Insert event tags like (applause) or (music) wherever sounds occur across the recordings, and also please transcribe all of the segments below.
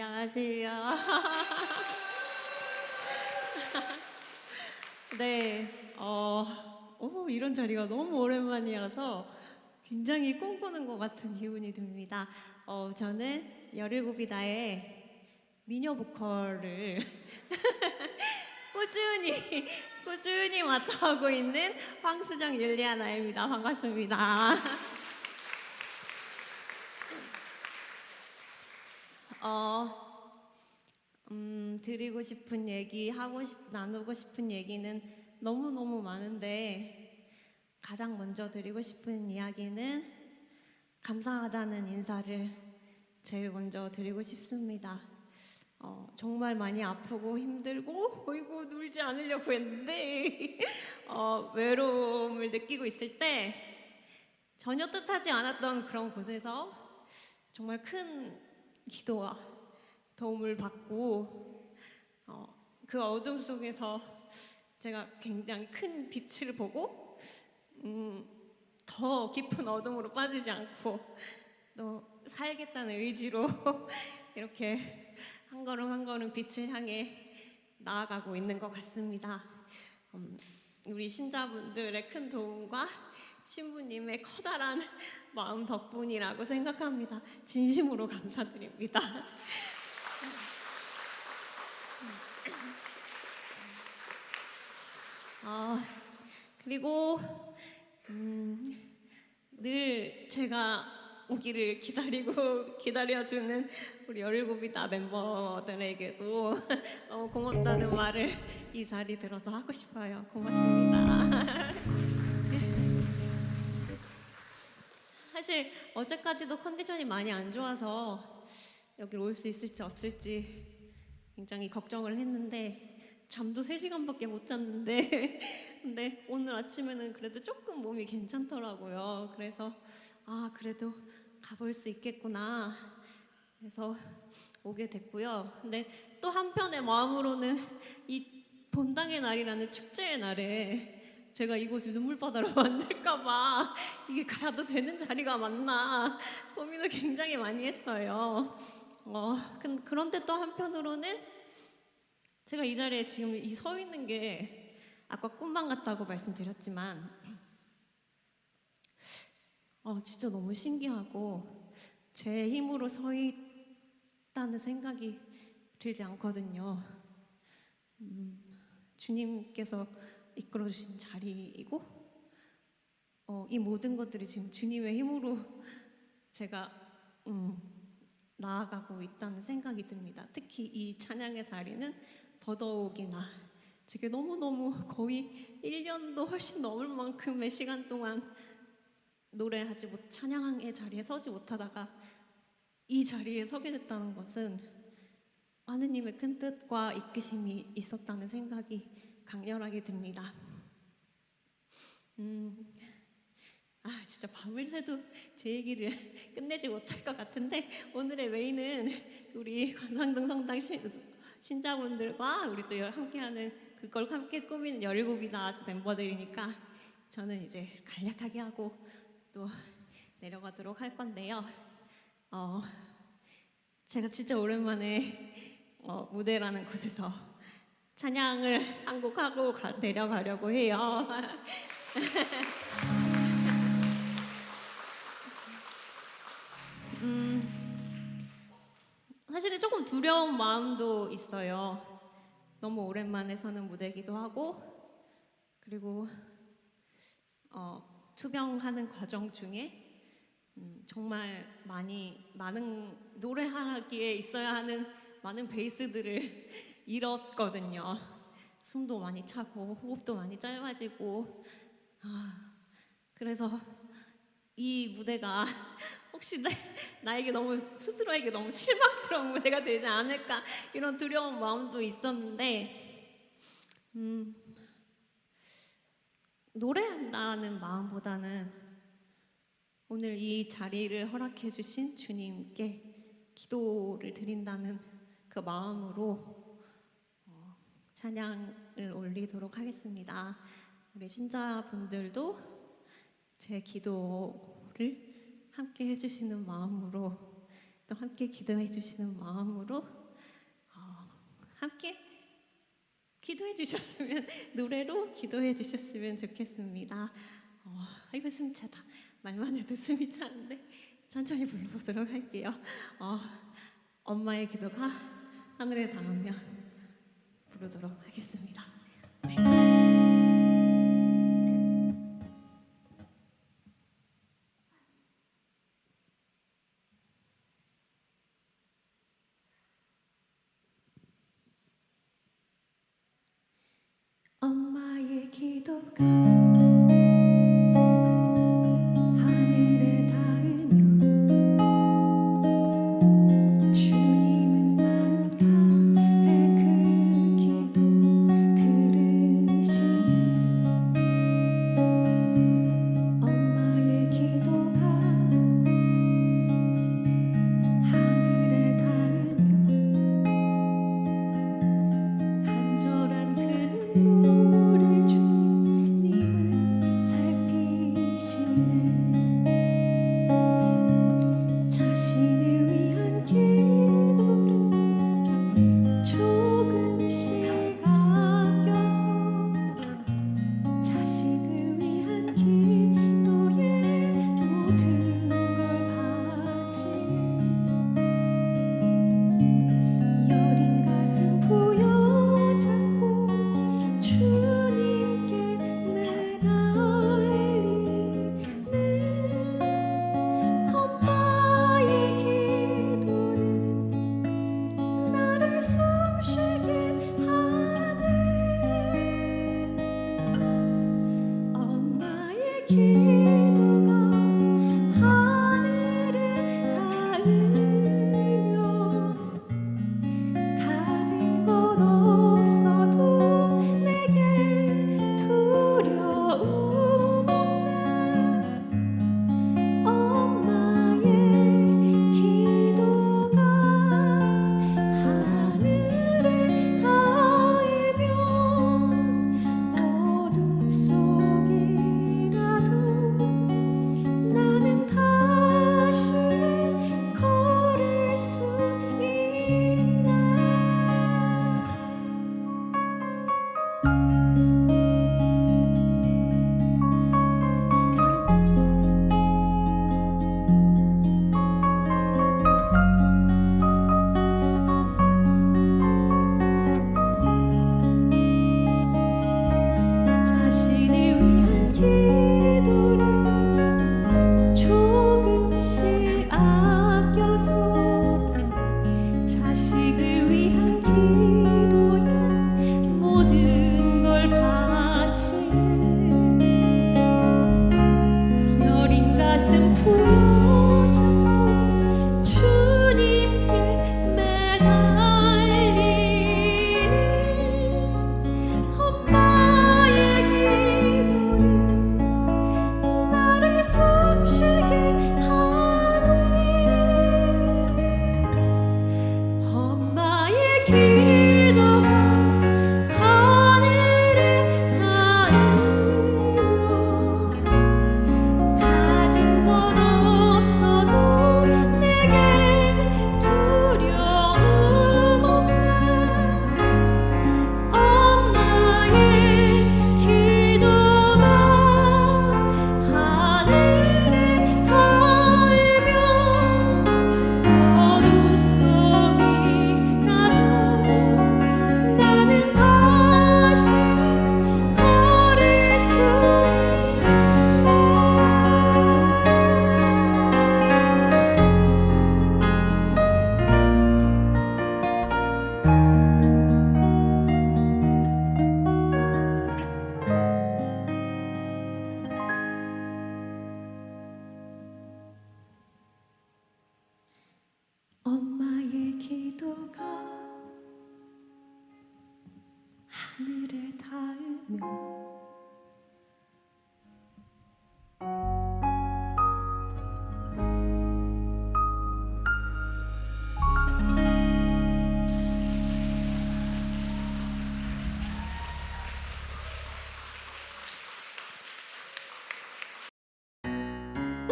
안녕하세요. (laughs) 네, 어, 오, 이런 자리가 너무 오랜만이라서 굉장히 꿈꾸는 것 같은 기분이 듭니다. 어, 저는 17이다의 미녀 보컬을 (laughs) 꾸준히, 꾸준히 맡아오고 있는 황수정 율리아나입니다. 반갑습니다. (laughs) 어, 음, 드리고 싶은 얘기, 하고 싶, 나누고 싶은 얘기는 너무너무 많은데, 가장 먼저 드리고 싶은 이야기는 감사하다는 인사를 제일 먼저 드리고 싶습니다. 어, 정말 많이 아프고 힘들고, 어이구, 놀지 않으려고 했는데, (laughs) 어, 외로움을 느끼고 있을 때, 전혀 뜻하지 않았던 그런 곳에서 정말 큰 기도와 도움을 받고 어, 그 어둠 속에서 제가 굉장히 큰 빛을 보고 음, 더 깊은 어둠으로 빠지지 않고 또 살겠다는 의지로 (laughs) 이렇게 한 걸음 한 걸음 빛을 향해 나아가고 있는 것 같습니다. 음, 우리 신자분들의 큰 도움과 신부님의 커다란 (laughs) 마음 덕분이라고 생각합니다. 진심으로 감사드립니다. 아, 그리고 음, 늘 제가 오기를 기다리고 (laughs) 기다려주는 우리 열일곱이다 멤버들에게도 (laughs) 너무 고맙다는 말을 이 자리 들어서 하고 싶어요. 고맙습니다. 사실 어제까지도 컨디션이 많이 안 좋아서 여기 올수 있을지 없을지 굉장히 걱정을 했는데 잠도 3시간밖에 못 잤는데 (laughs) 근데 오늘 아침에는 그래도 조금 몸이 괜찮더라고요. 그래서 아 그래도 가볼 수 있겠구나. 그래서 오게 됐고요. 근데 또 한편의 마음으로는 이 본당의 날이라는 축제의 날에 제가 이곳을 눈물바다로 (laughs) 만들까봐 이게 가도 되는 자리가 맞나 고민을 굉장히 많이 했어요. 어, 근- 그런데 또 한편으로는 제가 이 자리에 지금 이 서 있는 게 아까 꿈만 같다고 말씀드렸지만 어, 진짜 너무 신기하고 제 힘으로 서 있다는 생각이 들지 않거든요. 음, 주님께서 이끌어 주신 자리이고 어, 이 모든 것들이 지금 주님의 힘으로 (laughs) 제가 음, 나아가고 있다는 생각이 듭니다. 특히 이 찬양의 자리는 더더욱이나 제게 너무너무 거의 1년도 훨씬 넘을 만큼의 시간 동안 노래하지 못 찬양의 자리에 서지 못하다가 이 자리에 서게 됐다는 것은 하느님의 큰 뜻과 이끄심이 있었다는 생각이 강렬하게 듭니다. 음, 아 진짜 밤을 새도 제 얘기를 (laughs) 끝내지 못할 것 같은데 오늘의 메인은 우리 관상동 성당 신, 신자분들과 우리 또 함께하는 그걸 함께 꾸미는 열일곱이나 멤버들이니까 저는 이제 간략하게 하고 또 내려가도록 할 건데요. 어, 제가 진짜 오랜만에 어, 무대라는 곳에서 찬양을 (laughs) 한 곡 하고 가- 내려가려고 해요. (laughs) 음, 사실은 조금 두려운 마음도 있어요. 너무 오랜만에 서는 무대기도 하고 그리고 어, 투병하는 과정 중에 음, 정말 많이 많은 노래하기에 있어야 하는 많은 베이스들을 잃었거든요. 숨도 많이 차고 호흡도 많이 짧아지고 아, 그래서 이 무대가 (laughs) 혹시 나, 나에게 너무 스스로에게 너무 실망스러운 무대가 되지 않을까 이런 두려운 마음도 있었는데 음, 노래한다는 마음보다는 오늘 이 자리를 허락해 주신 주님께 기도를 드린다는 그 마음으로 어, 찬양을 올리도록 하겠습니다. 우리 신자분들도 제 기도를 함께 해주시는 마음으로 또 함께 기도해 주시는 마음으로 어, 함께 기도해 주셨으면 (laughs) 노래로 기도해 주셨으면 좋겠습니다. 어, 이거 숨 차다. 말만 해도 숨이 차는데 천천히 불러보도록 할게요. 어, 엄마의 기도가 하늘에 닿으면 부르도록 하겠습니다. 엄마의 기도가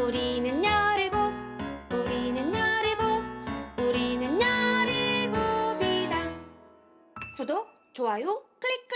우리는 열일곱 우리는 열일곱 우리는 열일곱이다. 구독, 좋아요, 클릭 클릭.